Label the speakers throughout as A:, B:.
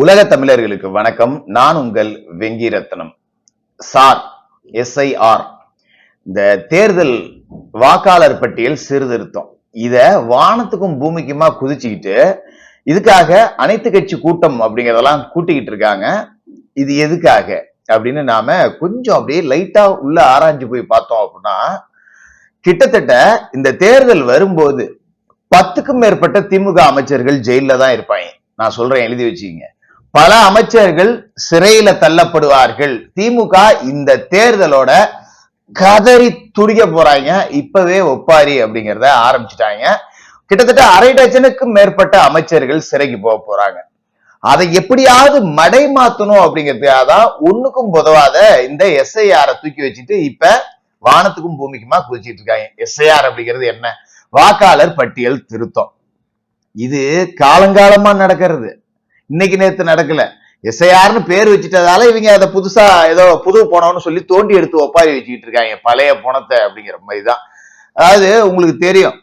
A: உலக தமிழர்களுக்கு வணக்கம். நான் உங்கள் வெங்கி ரத்னம். Sir SIR. இந்த தேர்தல் வாக்காளர் பட்டியல் சீர்திருத்தம் இத வானத்துக்கும் பூமிக்குமா குதிச்சுக்கிட்டு இதுக்காக அனைத்து கட்சி கூட்டம் அப்படிங்கிறதெல்லாம் கூட்டிக்கிட்டு இருக்காங்க. இது எதுக்காக அப்படின்னு நாம கொஞ்சம் அப்படியே லைட்டா உள்ள ஆராய்ஞ்சு போய் பார்த்தோம் அப்படின்னா கிட்டத்தட்ட இந்த தேர்தல் வரும்போது பத்துக்கும் மேற்பட்ட திமுக அமைச்சர்கள் ஜெயில தான் இருப்பாங்க. நான் சொல்றேன் எழுதி வச்சுக்கீங்க. பல அமைச்சர்கள் சிறையில தள்ளப்படுவார்கள். திமுக இந்த தேர்தலோட கதறி துடிக்க போறாங்க. இப்பவே ஒப்பாரி அப்படிங்கிறத ஆரம்பிச்சுட்டாங்க. கிட்டத்தட்ட அரை டஜனுக்கும் மேற்பட்ட அமைச்சர்கள் சிறைக்கு போக போறாங்க. அதை எப்படியாவது மடை மாத்தணும் அப்படிங்கிறதுக்காக தான் ஒண்ணுக்கும் உதவாத இந்த எஸ்ஐஆரை தூக்கி வச்சுட்டு இப்ப வானத்துக்கும் பூமிக்குமா குதிச்சிட்டு இருக்காங்க. எஸ்ஐஆர் அப்படிங்கிறது என்ன? வாக்காளர் பட்டியல் திருத்தம். இது காலங்காலமா நடக்கிறது. இன்னைக்கு நேத்து நடக்கல. எஸ்ஐஆர்னு பேர் வச்சுட்டதால இவங்க அதை புதுசா ஏதோ புது பணம்னு சொல்லி தோண்டி எடுத்து ஒப்பாரி வச்சுக்கிட்டு இருக்காங்க. பழைய பணத்தை அப்படிங்கிற மாதிரி தான் அதாவது உங்களுக்கு தெரியும்.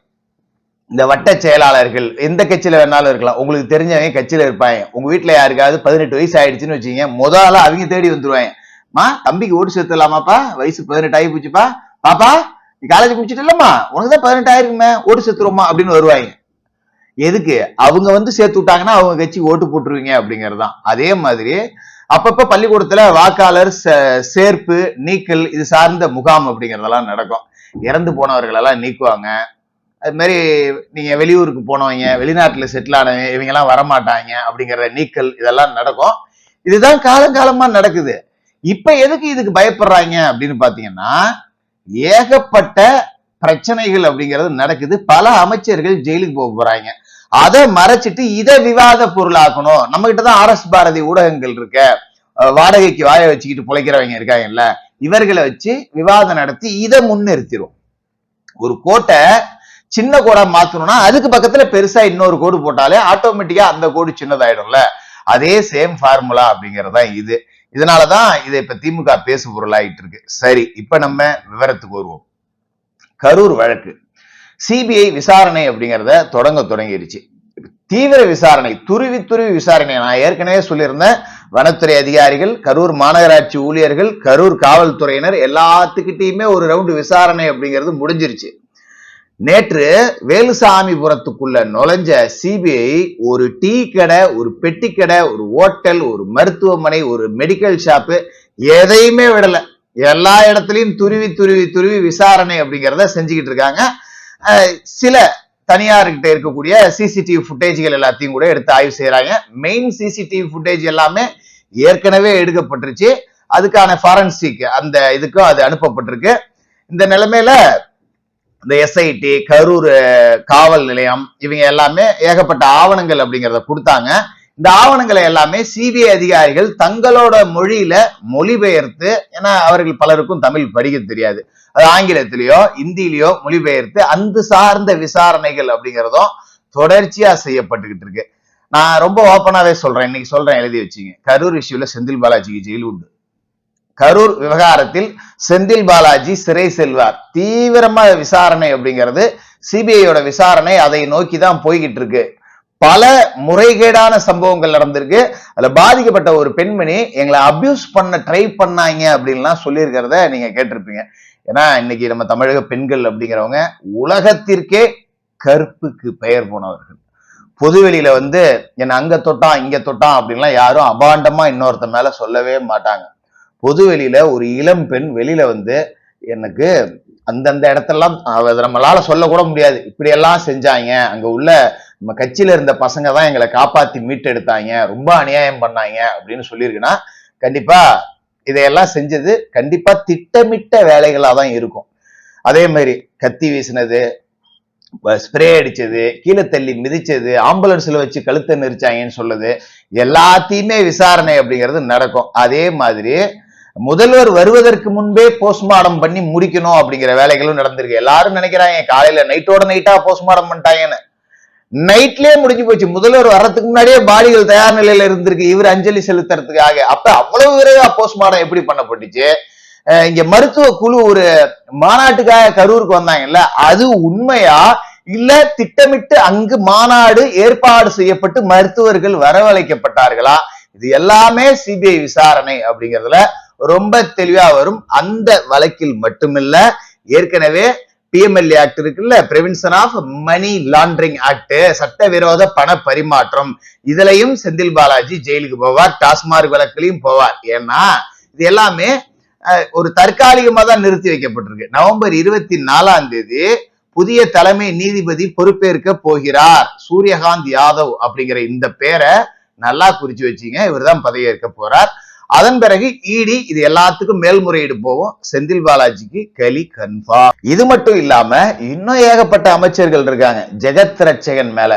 A: இந்த வட்ட செயலாளர்கள் எந்த கட்சியில வேணாலும் இருக்கலாம். உங்களுக்கு தெரிஞ்சவங்க கட்சியில இருப்பாங்க. உங்க வீட்டுல யாருக்காவது பதினெட்டு வயசு ஆயிடுச்சுன்னு வச்சுக்கீங்க. முதல்ல அவங்க தேடி வந்துருவாங்க. மா தம்பிக்கு ஓட்டு சேர்த்துலாமாப்பா வயசு பதினெட்டு ஆகி போச்சுப்பா. பாப்பா நீ காலேஜ் முடிச்சுட்டு இல்லம்மா உனக்கு தான் பதினெட்டு ஆயிருக்குமே ஓட்டு சேர்த்துருவோமா அப்படின்னு வருவாங்க. எதுக்கு? அவங்க வந்து சேர்த்து விட்டாங்கன்னா அவங்க கட்சி ஓட்டு போட்டுருவீங்க அப்படிங்கிறது தான் அதே மாதிரி அப்பப்ப பள்ளிக்கூடத்துல வாக்காளர் சே- சேர்ப்பு நீக்கல் இது சார்ந்த முகாம் அப்படிங்கறதெல்லாம் நடக்கும். இறந்து போனவர்களெல்லாம் நீக்குவாங்க. அது மாதிரி நீங்க வெளியூருக்கு போனவங்க வெளிநாட்டுல செட்டில் ஆனவங்க இவங்க எல்லாம் வரமாட்டாங்க அப்படிங்கிற நீக்கல் இதெல்லாம் நடக்கும். இதுதான் காலங்காலமா நடக்குது. இப்ப எதுக்கு இதுக்கு பயப்படுறாங்க அப்படின்னு பாத்தீங்கன்னா ஏகப்பட்ட பிரச்சனைகள் அப்படிங்கிறது நடக்குது. பல அமைச்சர்கள் ஜெயிலுக்கு போக போறாங்க. அதை மறைச்சிட்டு இதை விவாத பொருளாக்கணும். நம்ம கிட்டதான் ஆர் எஸ் பாரதி ஊடகங்கள் இருக்க. வாடகைக்கு வாய வச்சுக்கிட்டு பிழைக்கிறவங்க இருக்காங்கல்ல இவர்களை வச்சு விவாதம் நடத்தி இதை முன்னிறுத்திடுவோம் ஒரு கோட்டை சின்ன கோடா மாத்தணும்னா அதுக்கு பக்கத்துல பெருசா இன்னொரு கோடு போட்டாலே ஆட்டோமேட்டிக்கா அந்த கோடு சின்னதாயிடும்ல. அதே சேம் ஃபார்முலா அப்படிங்கறதா இது. இதனாலதான் இதை இப்ப திமுக பேசு பொருளாயிட்டு இருக்கு. சரி இப்ப நம்ம விவரத்துக்கு வருவோம். கரூர் வழக்கு. சிபிஐ விசாரணை அப்படிங்கிறத தொடங்க தொடங்கிருச்சு. தீவிர விசாரணை துருவி துருவி விசாரணை. நான் ஏற்கனவே சொல்லியிருந்தேன் வனத்துறை அதிகாரிகள் கரூர் மாநகராட்சி ஊழியர்கள் கரூர் காவல்துறையினர் எல்லாத்துக்கிட்டையுமே ஒரு ரவுண்டு விசாரணை அப்படிங்கிறது முடிஞ்சிருச்சு. நேற்று வேலுசாமிபுரத்துக்குள்ள நுழைஞ்ச சிபிஐ ஒரு டீ கடை ஒரு பெட்டி கடை ஒரு ஹோட்டல் ஒரு மருத்துவமனை ஒரு மெடிக்கல் ஷாப்பு எதையுமே விடல. எல்லா இடத்துலையும் துருவி துருவி துருவி விசாரணை அப்படிங்கிறத செஞ்சுக்கிட்டு இருக்காங்க. சில தனியார்கிட்ட இருக்கக்கூடிய சிசிடிவி ஃபுட்டேஜ்கள் எல்லாத்தையும் கூட எடுத்து ஆய்வு செய்யறாங்க. மெயின் சிசிடிவி ஃபுட்டேஜ் எல்லாமே ஏற்கனவே எடுக்கப்பட்டுருச்சு. அதுக்கான ஃபாரன்சிக் அந்த இதுக்கும் அது அனுப்பப்பட்டிருக்கு. இந்த நிலைமையில இந்த எஸ்ஐடி கரூர் காவல் நிலையம் இவங்க எல்லாமே ஏகப்பட்ட ஆவணங்கள் அப்படிங்கிறத கொடுத்தாங்க. இந்த ஆவணங்களை எல்லாமே சிபிஐ அதிகாரிகள் தங்களோட மொழியில மொழிபெயர்த்து ஏன்னா அவர்கள் பலருக்கும் தமிழ் படிக்க தெரியாது. அது ஆங்கிலத்திலேயோ இந்தியிலேயோ மொழிபெயர்த்து அந்த சார்ந்த விசாரணைகள் அப்படிங்கிறதும் தொடர்ச்சியா செய்யப்பட்டுக்கிட்டு இருக்கு. நான் ரொம்ப ஓப்பனாவே சொல்றேன். இன்னைக்கு சொல்றேன் எழுதி வச்சுங்க. கரூர் இஷ்யூல செந்தில் பாலாஜிக்கு ஜெயில் உண்டு. கரூர் விவகாரத்தில் செந்தில் பாலாஜி சிறை செல்வார். தீவிரமா விசாரணை அப்படிங்கிறது சிபிஐயோட விசாரணை அதை நோக்கி தான் போய்கிட்டு இருக்கு. பல முறைகேடான சம்பவங்கள் நடந்திருக்கு. அதுல பாதிக்கப்பட்ட ஒரு பெண்மணி எங்களை அபியூஸ் பண்ண ட்ரை பண்ணாங்க அப்படின்லாம் சொல்லியிருக்கிறத நீங்க கேட்டிருப்பீங்க. ஏன்னா இன்னைக்கு நம்ம தமிழக பெண்கள் அப்படிங்கிறவங்க உலகத்திற்கே கற்புக்கு பெயர் போனவர்கள். பொதுவெளியில வந்து என்ன அங்க தொட்டான் இங்க தொட்டான் அப்படின்லாம் யாரும் அபாண்டமா இன்னொருத்த மேல சொல்லவே மாட்டாங்க. பொதுவெளியில ஒரு இளம் பெண் வெளியில வந்து எனக்கு அந்தந்த இடத்தெல்லாம் அதை நம்மளால சொல்லக்கூட முடியாது. இப்படி எல்லாம் செஞ்சாங்க. அங்க உள்ள நம்ம கட்சியில இருந்த பசங்க தான் எங்களை காப்பாத்தி மீட்டெடுத்தாங்க. ரொம்ப அநியாயம் பண்ணாங்க. அப்படின்னு சொல்லியிருக்குன்னா கண்டிப்பா இதையெல்லாம் செஞ்சது கண்டிப்பா திட்டமிட்ட வேலைகளாக தான் இருக்கும். அதே மாதிரி கத்தி வீசினது ஸ்ப்ரே அடிச்சது கீழே தள்ளி மிதிச்சது ஆம்புலன்ஸ்ல வச்சு கழுத்தை நெரிச்சாங்கன்னு சொல்லுது எல்லாத்தையுமே விசாரணை அப்படிங்கிறது நடக்கும். அதே மாதிரி முதல்வர் வருவதற்கு முன்பே போஸ்ட்மார்டம் பண்ணி முடிக்கணும் அப்படிங்கிற வேலைகளும் நடந்திருக்கு. எல்லாரும் நினைக்கிறாங்க காலையில நைட்டோட நைட்டா போஸ்ட்மார்டம் பண்ணிட்டாங்கன்னு. நைட்லயே முடிஞ்சு போச்சு. முதல்வர் வர்றதுக்கு முன்னாடியே பாடிகள் தயார் நிலையில இருந்திருக்கு. இவர் அஞ்சலி செலுத்துறதுக்காக அப்ப அவ்வளவு விரைவா போஸ்ட்மார்டம் எப்படி பண்ணப்பட்டுச்சு? இங்க மருத்துவ குழு ஒரு மாநாட்டுக்காக கரூருக்கு வந்தாங்கல்ல அது உண்மையா? இல்ல திட்டமிட்டு அங்கு மாநாடு ஏற்பாடு செய்யப்பட்டு மருத்துவர்கள் வரவழைக்கப்பட்டார்களா? இது எல்லாமே சிபிஐ விசாரணை அப்படிங்கிறதுல ரொம்ப தெளிவா வரும். அந்த வழக்கில் மட்டுமில்ல ஏற்கனவே பிஎம்எல்ஏ ஆக்ட் இருக்குல்ல prevention of money laundering act சட்டவிரோத பண பரிமாற்றம். இதுலயும் செந்தில் பாலாஜி ஜெயிலுக்கு போவார் டாஸ்மார்க் வழக்கிலையும் போவார். ஏன்னா இது எல்லாமே ஒரு தற்காலிகமாக தான் நிறுத்தி வைக்கப்பட்டிருக்கு. நவம்பர் இருபத்தி நாலாம் தேதி புதிய தலைமை நீதிபதி பொறுப்பேற்க போகிறார். சூரியகாந்த் யாதவ் அப்படிங்கிற இந்த பேரை நல்லா குறிச்சு வச்சிங்க. இவர் தான் பதவியேற்க போறார். அதன் பிறகு இடி இது எல்லாத்துக்கும் மேல்முறையீடு போகும். செந்தில் பாலாஜிக்கு கலி கன்ஃபார்ம். இது மட்டும் இல்லாம இன்னும் ஏகப்பட்ட அமைச்சர்கள் இருக்காங்க. ஜெகத் ரட்சகன் மேல.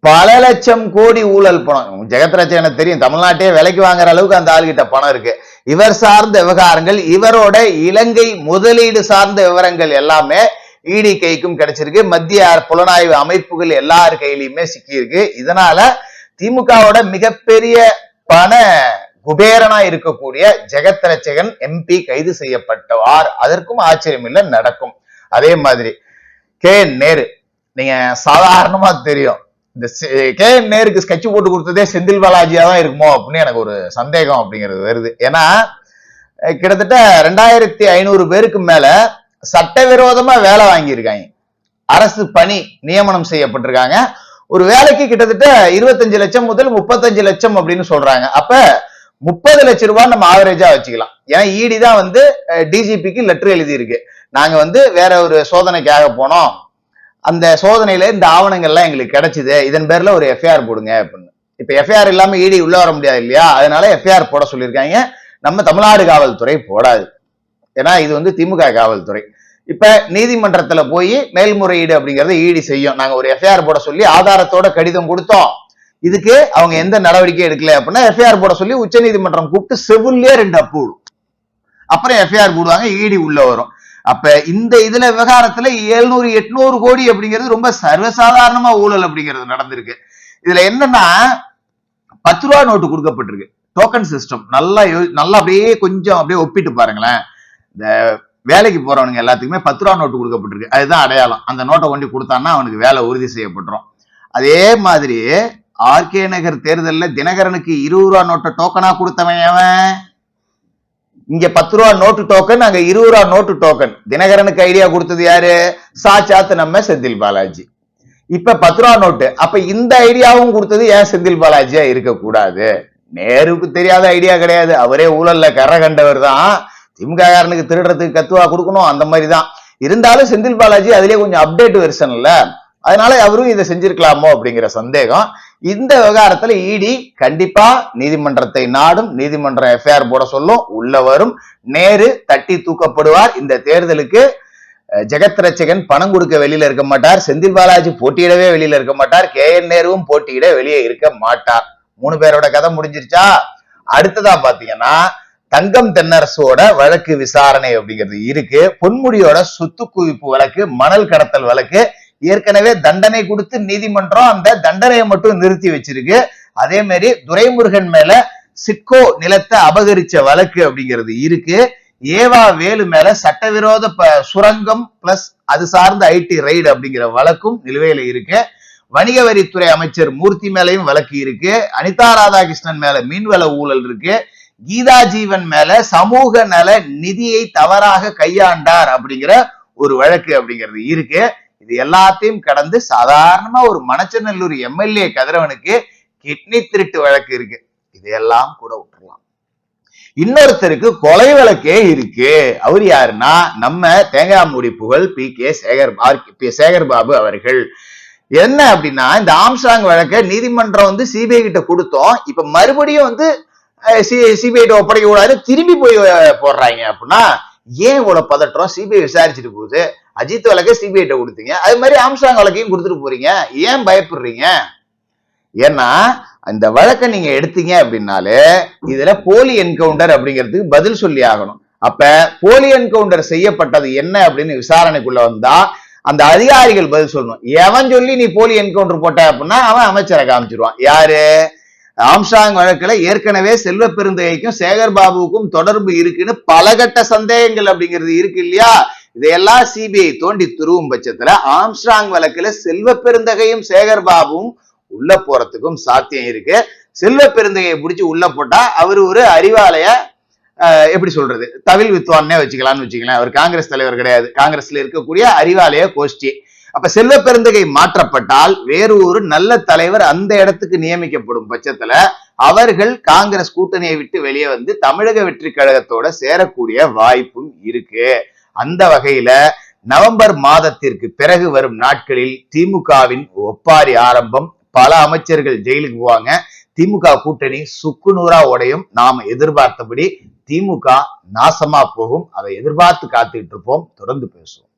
A: பல லட்சம் கோடி ஊழல் பணம். ஜெகத் ரட்சகனை தெரியும். தமிழ்நாட்டையே விலைக்கு வாங்குற அளவுக்கு அந்த ஆள்கிட்ட பணம் இருக்கு. இவர் சார்ந்த விவகாரங்கள் இவரோட இலங்கை முதலீடு சார்ந்த விவரங்கள் எல்லாமே இடி கைக்கும் கிடைச்சிருக்கு. மத்திய புலனாய்வு அமைப்புகள் எல்லார் கையிலையுமே சிக்கியிருக்கு. இதனால திமுகவோட மிகப்பெரிய பண குபேரனா இருக்கக்கூடிய ஜெகத் எம்பி கைது செய்யப்பட்டவார். அதற்கும் ஆச்சரியம் இல்லை நடக்கும். அதே மாதிரி கே நேரு நீங்க சாதாரணமா தெரியும். இந்த கே என் நேருக்கு ஸ்கெட்ச் போட்டு கொடுத்ததே செந்தில் பாலாஜியா தான் இருக்குமோ அப்படின்னு எனக்கு ஒரு சந்தேகம் அப்படிங்கிறது வருது. ஏன்னா கிட்டத்தட்ட ரெண்டாயிரத்தி ஐநூறு பேருக்கு மேல சட்டவிரோதமா வேலை வாங்கியிருக்காங்க. அரசு பணி நியமனம் செய்யப்பட்டிருக்காங்க. ஒரு வேலைக்கு கிட்டத்தட்ட இருபத்தஞ்சு லட்சம் முதல் முப்பத்தஞ்சு லட்சம் அப்படின்னு சொல்றாங்க. அப்ப முப்பது லட்ச ரூபாய் நம்ம ஆவரேஜா வச்சுக்கலாம். ஏன்னா இடி தான் வந்து டிஜிபிக்கு லெட்டர் எழுதியிருக்கு. நாங்க வந்து வேற ஒரு சோதனைக்காக போனோம். அந்த சோதனையில இந்த ஆவணங்கள்லாம் எங்களுக்கு கிடைச்சிது. இதன் பேர்ல ஒரு எஃப்ஐஆர் போடுங்க அப்படின்னு. இப்ப எஃப்ஐஆர் இல்லாம இடி உள்ள வர முடியாது இல்லையா? அதனால எஃப்ஐஆர் போட சொல்லியிருக்காங்க. நம்ம தமிழ்நாடு காவல்துறை போடாது. ஏன்னா இது வந்து திமுக காவல்துறை. இப்ப நீதிமன்றத்துல போய் மேல்முறையீடு அப்படிங்கறத ஈடி செய்யும். நாங்க ஒரு எஃப்ஐஆர் போட சொல்லி ஆதாரத்தோட கடிதம் கொடுத்தோம். இதுக்கு அவங்க எந்த நடவடிக்கை எடுக்கல அப்படின்னா எஃப்ஐஆர் போட சொல்லி உச்சநீதிமன்றம் கூப்பிட்டு செவிலே ரெண்டு அப்ரூவல் அப்புறம் எஃப்ஐஆர் போடுவாங்க இடி உள்ள வரும். அப்ப இந்த இதுல விவகாரத்துல எழுநூறு எட்நூறு கோடி அப்படிங்கிறது ரொம்ப சர்வசாதாரணமா ஊழல் அப்படிங்கிறது நடந்திருக்கு. இதுல என்னன்னா பத்து ரூபா நோட்டு கொடுக்கப்பட்டிருக்கு. டோக்கன் சிஸ்டம் நல்லா நல்லா அப்படியே கொஞ்சம் அப்படியே ஒப்பிட்டு பாருங்களேன். இந்த வேலைக்கு போறவனுங்க எல்லாத்துக்குமே பத்து ரூபா நோட்டு கொடுக்கப்பட்டிருக்கு. அதுதான் அடையாளம். அந்த நோட்டை கொண்டு கொடுத்தான்னா அவனுக்கு வேலை உறுதி செய்யப்பட்டுரும். அதே மாதிரி ஆர்கே நகர் தேர்தலில் தினகரனுக்கு இருபது ரூபா நோட்டை டோக்கனா கொடுத்தவன் அவன் இங்க பத்து ரூபா நோட்டு டோக்கன் அங்க இருபது ரூபா நோட்டு டோக்கன் தினகரனுக்கு ஐடியா கொடுத்தது யாரு? சாட்சாத்து நம்ம செந்தில் பாலாஜி. இப்ப பத்து ரூபா நோட்டு அப்ப இந்த ஐடியாவும் கொடுத்தது ஏன் செந்தில் பாலாஜியா இருக்கக்கூடாது? நேருக்கு தெரியாத ஐடியா கிடையாது. அவரே ஊழல்ல கரை கண்டவர் தான். திமுககாரனுக்கு திருடுறதுக்கு கத்துவா கொடுக்கணும் அந்த மாதிரி தான் இருந்தாலும் செந்தில் பாலாஜி அதுலயே கொஞ்சம் அப்டேட் வெர்ஷன் இல்ல அதனால அவரும் இதை செஞ்சிருக்கலாமோ அப்படிங்கிற சந்தேகம். இந்த விவகாரத்துல இடி கண்டிப்பா நீதிமன்றத்தை நாடும் நீதிமன்றம் எஃப்ஐஆர் போட சொல்லும் உள்ள வரும். நேரு தட்டி தூக்கப்படுவார். இந்த தேர்தலுக்கு ஜெகத் ரச்சகன் பணம் கொடுக்க வெளியில இருக்க மாட்டார். செந்தில் பாலாஜி போட்டியிடவே வெளியில இருக்க மாட்டார். கே என் நேருவும் போட்டியிட வெளியே இருக்க மாட்டார். மூணு பேரோட கதை முடிஞ்சிருச்சா? அடுத்ததா பாத்தீங்கன்னா தங்கம் தென்னரசோட வழக்கு விசாரணை அப்படிங்கிறது இருக்கு. பொன்முடியோட சொத்து குவிப்பு வழக்கு மணல் கடத்தல் வழக்கு ஏற்கனவே தண்டனை கொடுத்து நீதிமன்றம் அந்த தண்டனையை மட்டும் நிறுத்தி வச்சிருக்கு. அதே மாதிரி துரைமுருகன் மேல சிட்கோ நிலத்தை அபகரிச்ச வழக்கு அப்படிங்கிறது இருக்கு. ஏவா வேலு மேல சட்டவிரோத ப- சுரங்கம் பிளஸ் அது சார்ந்த ஐடி ரைடு அப்படிங்கிற வழக்கும் நிலுவையில இருக்கு. வணிக வரித்துறை அமைச்சர் மூர்த்தி மேலையும் வழக்கு இருக்கு. அனிதா ராதாகிருஷ்ணன் மேல மீன்வள ஊழல் இருக்கு. கீதா ஜீவன் மேல சமூக நல நிதியை தவறாக கையாண்டார் அப்படிங்கிற ஒரு வழக்கு அப்படிங்கிறது இருக்கு. இது எல்லாத்தையும் கடந்து சாதாரணமா ஒரு மணச்சநல்லூர் எம்எல்ஏ கதிரவனுக்கு கிட்னி திருட்டு வழக்கு இருக்கு. இதையெல்லாம் கூட விட்டுறலாம். இன்னொருத்தருக்கு கொலை வழக்கே இருக்கு. அவர் யாருன்னா நம்ம தேங்காய் மூடி புகழ் P. K. Sekar P Sekar Babu அவர்கள். என்ன அப்படின்னா இந்த ஆம்ஸ்டாங் வழக்கை நீதிமன்றம் வந்து சிபிஐ கிட்ட கொடுத்தோம். இப்ப மறுபடியும் வந்து சிபிஐ கிட்ட ஒப்படைக்க கூடாது திரும்பி போய் போடுறாங்க அப்படின்னா ஏன் இவ்வளவு பதற்றம் சிபிஐ விசாரிச்சுட்டு போகுது? அஜித் வழக்கை சிபிஐட்ட கொடுத்தீங்க. அது மாதிரி ஆம்ஸ்டாங் வழக்கையும் கொடுத்துட்டு போறீங்க. ஏன் பயப்படுறீங்க? ஏன்னா இந்த வழக்கை நீங்க எடுத்தீங்க அப்படின்னாலே இதுல போலி என்கவுண்டர் அப்படிங்கிறதுக்கு பதில் சொல்லி ஆகணும். அப்ப போலி என்கவுண்டர் செய்யப்பட்டது என்ன அப்படின்னு விசாரணைக்குள்ள வந்தா அந்த அதிகாரிகள் பதில் சொல்லணும். எவன் சொல்லி நீ போலி என்கவுண்டர் போட்ட அப்படின்னா அவன் அமைச்சரை காமிச்சிருவான். யாரு? ஆம்ஸ்டாங் வழக்குல ஏற்கனவே செல்வ பெருந்தகைக்கும் சேகர் பாபுவுக்கும் தொடர்பு இருக்குன்னு பலகட்ட சந்தேகங்கள் அப்படிங்கிறது இருக்கு இல்லையா? இதையெல்லாம் சிபிஐ தோண்டி துருவும் பட்சத்துல ஆம்ஸ்டாங் வழக்குல செல்வ பெருந்தகையும் சேகர் பாபுவும் உள்ள போறதுக்கும் சாத்தியம் இருக்கு. செல்வ பெருந்தகையை பிடிச்சி உள்ள போட்டா அவர் ஒரு அறிவாலய எப்படி சொல்றது தவில் வித்வான்னே வச்சுக்கலாம்னு வச்சுக்கலாம் அவர் காங்கிரஸ் தலைவர் கிடையாது. காங்கிரஸ்ல இருக்கக்கூடிய அறிவாலய கோஷ்டி. அப்ப செல்வ பெருந்தகை மாற்றப்பட்டால் வேறு ஒரு நல்ல தலைவர் அந்த இடத்துக்கு நியமிக்கப்படும் பட்சத்துல அவர்கள் காங்கிரஸ் கூட்டணியை விட்டு வெளியே வந்து தமிழக வெற்றி கழகத்தோட சேரக்கூடிய வாய்ப்பும் இருக்கு. அந்த வகையில நவம்பர் மாதத்திற்கு பிறகு வரும் நாட்களில் திமுகவின் ஒப்பாரி ஆரம்பம் பல அமைச்சர்கள் ஜெயிலுக்கு போவாங்க. திமுக கூட்டணி சுக்குநூறா உடையும். நாம் எதிர்பார்த்தபடி திமுக நாசமா போகும். அதை எதிர்பார்த்து காத்துக்கிட்டு இருப்போம். தொடர்ந்து பேசுவோம்.